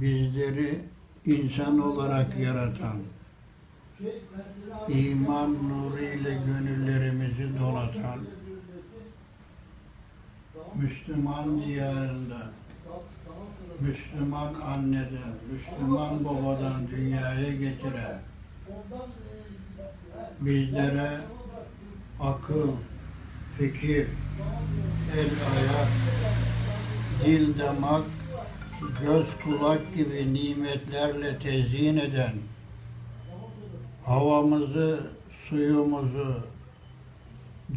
bizleri insan olarak yaratan, iman nuruyla gönüllerimizi donatan, Müslüman diyarında, Müslüman anneden, Müslüman babadan dünyaya getiren, bizlere akıl, fikir, el ayak, dil damak, göz kulak gibi nimetlerle tezyin eden, havamızı, suyumuzu,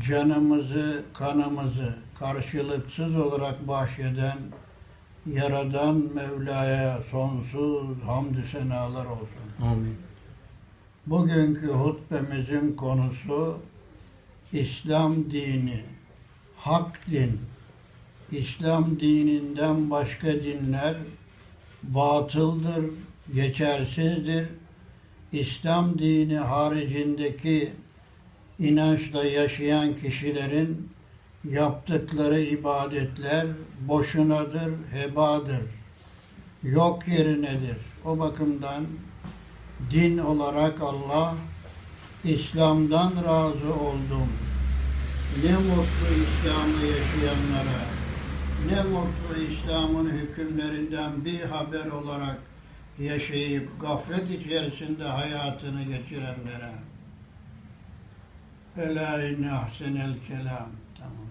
canımızı, kanımızı karşılıksız olarak bahşeden Yaradan Mevla'ya sonsuz hamdü senalar olsun. Amin. Bugünkü hutbemizin konusu İslam dini, hak din. İslam dininden başka dinler batıldır, geçersizdir. İslam dini haricindeki inançla yaşayan kişilerin yaptıkları ibadetler boşunadır, hebadır. Yok yerinedir. O bakımdan din olarak Allah İslam'dan razı oldum. Ne mutlu İslam'ı yaşayanlara, ne mutlu İslam'ın hükümlerinden bir haber olarak yaşayıp gaflet içerisinde hayatını geçirenlere. Ela inne ahsenel kelam. Tamam.